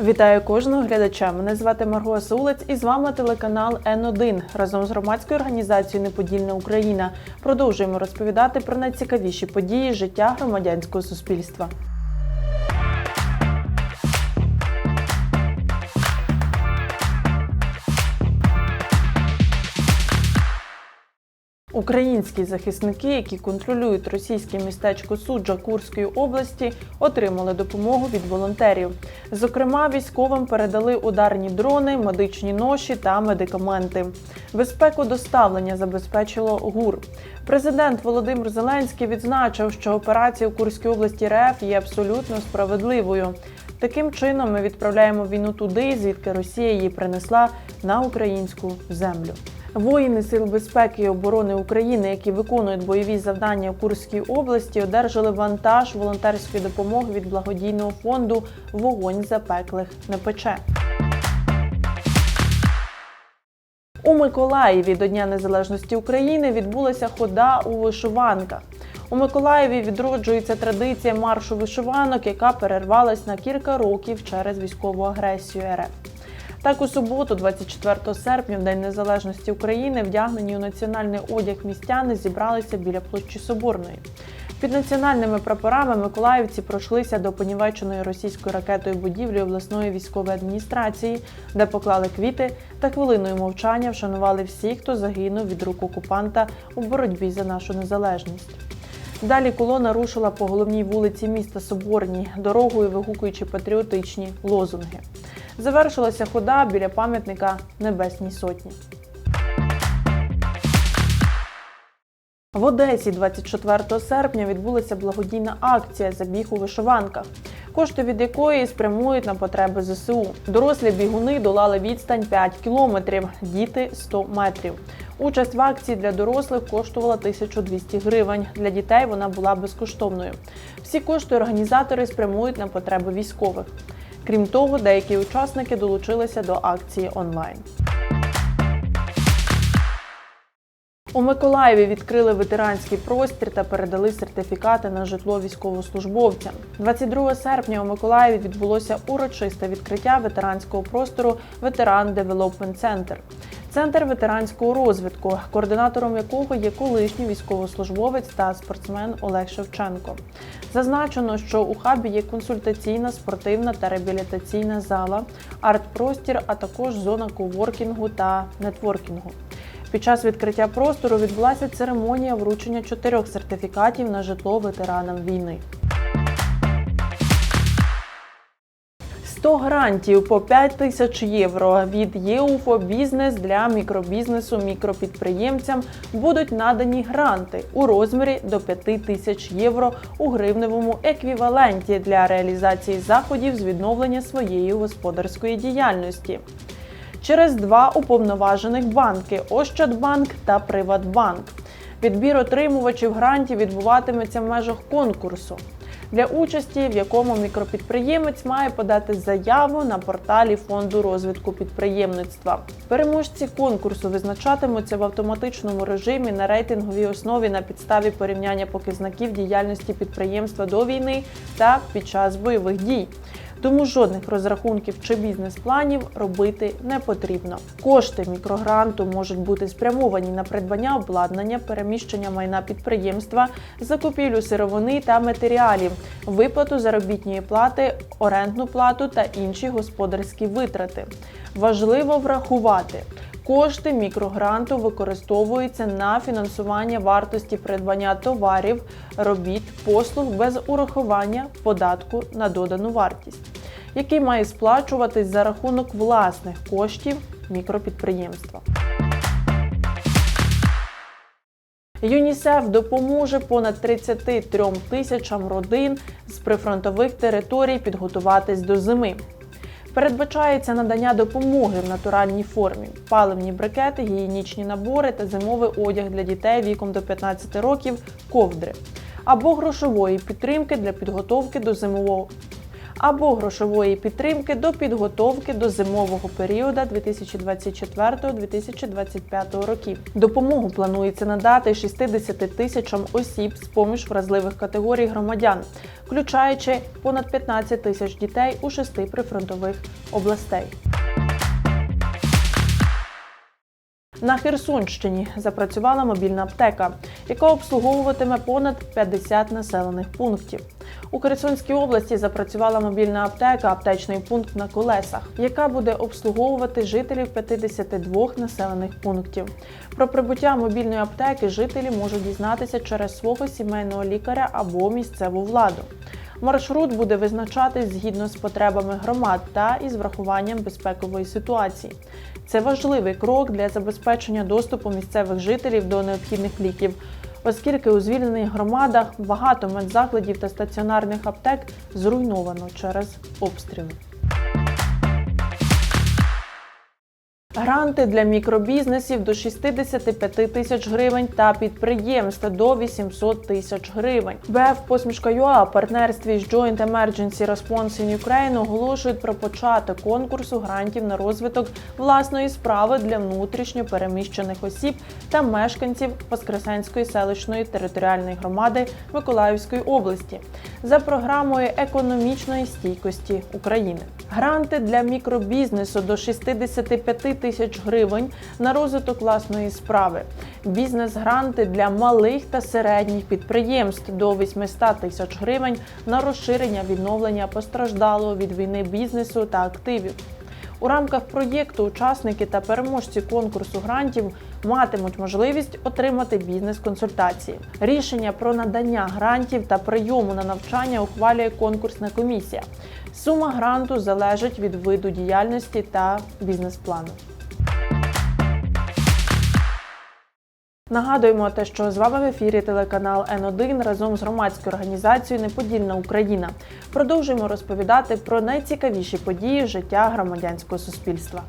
Вітаю кожного глядача. Мене звати Марго Сулець і з вами телеканал Н1 разом з громадською організацією Неподільна Україна. Продовжуємо розповідати про найцікавіші події життя громадянського суспільства. Українські захисники, які контролюють російське містечко Суджа Курської області, отримали допомогу від волонтерів. Зокрема, військовим передали ударні дрони, медичні ноші та медикаменти. Безпеку доставлення забезпечило ГУР. Президент Володимир Зеленський відзначив, що операція у Курській області РФ є абсолютно справедливою. Таким чином, ми відправляємо війну туди, звідки Росія її принесла на українську землю. Воїни Сил безпеки і оборони України, які виконують бойові завдання в Курській області, одержали вантаж волонтерської допомоги від благодійного фонду Вогонь запеклих не пече. У Миколаєві до Дня Незалежності України відбулася хода у вишиванках. У Миколаєві відроджується традиція маршу вишиванок, яка перервалась на кілька років через військову агресію РФ. Так, у суботу, 24 серпня, в День Незалежності України, вдягнені у національний одяг містяни зібралися біля площі Соборної. Під національними прапорами миколаївці пройшлися до понівеченої російською ракетою будівлі обласної військової адміністрації, де поклали квіти та хвилиною мовчання вшанували всіх, хто загинув від рук окупанта у боротьбі за нашу незалежність. Далі колона рушила по головній вулиці міста Соборній, дорогою вигукуючи патріотичні лозунги. Завершилася хода біля пам'ятника Небесній Сотні. В Одесі 24 серпня відбулася благодійна акція Забіг у вишиванках, кошти від якої спрямують на потреби ЗСУ. Дорослі бігуни долали відстань 5 кілометрів, діти 100 метрів. Участь в акції для дорослих коштувала 1200 гривень. Для дітей вона була безкоштовною. Всі кошти організатори спрямують на потреби військових. Крім того, деякі учасники долучилися до акції онлайн. У Миколаєві відкрили ветеранський простір та передали сертифікати на житло військовослужбовцям. 22 серпня у Миколаєві відбулося урочисте відкриття ветеранського простору Ветеран Девелопмент Центр. Центр ветеранського розвитку, координатором якого є колишній військовослужбовець та спортсмен Олег Шевченко. Зазначено, що у хабі є консультаційна, спортивна та реабілітаційна зала, арт-простір, а також зона коворкінгу та нетворкінгу. Під час відкриття простору відбулася церемонія вручення чотирьох сертифікатів на житло ветеранам війни. 100 грантів по 5 тисяч євро від ЄУФО Бізнес для мікробізнесу мікропідприємцям будуть надані гранти у розмірі до 5 тисяч євро у гривневому еквіваленті для реалізації заходів з відновлення своєї господарської діяльності. Через два уповноважених банки Ощадбанк та Приватбанк. Відбір отримувачів грантів відбуватиметься в межах конкурсу, для участі в якому мікропідприємець має подати заяву на порталі фонду розвитку підприємництва. Переможці конкурсу визначатимуться в автоматичному режимі на рейтинговій основі на підставі порівняння показників діяльності підприємства до війни та під час бойових дій. Тому жодних розрахунків чи бізнес-планів робити не потрібно. Кошти мікрогранту можуть бути спрямовані на придбання обладнання, переміщення майна підприємства, закупівлю сировини та матеріалів, виплату заробітної плати, орендну плату та інші господарські витрати. Важливо врахувати. Кошти мікрогранту використовуються на фінансування вартості придбання товарів, робіт, послуг без урахування податку на додану вартість, який має сплачуватись за рахунок власних коштів мікропідприємства. ЮНІСЕФ допоможе понад 33 тисячам родин з прифронтових територій підготуватись до зими. Передбачається надання допомоги в натуральній формі, паливні брикети, гігієнічні набори та зимовий одяг для дітей віком до 15 років, ковдри. Або грошової підтримки для підготовки до зимового або грошової підтримки до підготовки до зимового періоду 2024-2025 років. Допомогу планується надати 60 тисячам осіб з поміж вразливих категорій громадян, включаючи понад 15 тисяч дітей у шести прифронтових областей. На Херсонщині запрацювала мобільна аптека, яка обслуговуватиме понад 50 населених пунктів. У Херсонській області запрацювала мобільна аптека, аптечний пункт на колесах, яка буде обслуговувати жителів 52 населених пунктів. Про прибуття мобільної аптеки жителі можуть дізнатися через свого сімейного лікаря або місцеву владу. Маршрут буде визначатись згідно з потребами громад та із врахуванням безпекової ситуації. Це важливий крок для забезпечення доступу місцевих жителів до необхідних ліків, оскільки у звільнених громадах багато медзакладів та стаціонарних аптек зруйновано через обстріли. Гранти для мікробізнесів до 65 тисяч гривень та підприємств до 800 тисяч гривень. БФ Посмішка в партнерстві з Joint Emergency Response in Ukraine оголошують про початок конкурсу грантів на розвиток власної справи для внутрішньо переміщених осіб та мешканців Воскресенської селищної територіальної громади Миколаївської області за програмою економічної стійкості України. Гранти для мікробізнесу до 65 тисяч гривень на розвиток власної справи, бізнес-гранти для малих та середніх підприємств до 800 тисяч гривень на розширення відновлення постраждалого від війни бізнесу та активів. У рамках проєкту учасники та переможці конкурсу грантів матимуть можливість отримати бізнес-консультації. Рішення про надання грантів та прийому на навчання ухвалює конкурсна комісія. Сума гранту залежить від виду діяльності та бізнес-плану. Нагадуємо те, що з вами в ефірі телеканал Н1 разом з громадською організацією Неподільна Україна продовжуємо розповідати про найцікавіші події життя громадянського суспільства.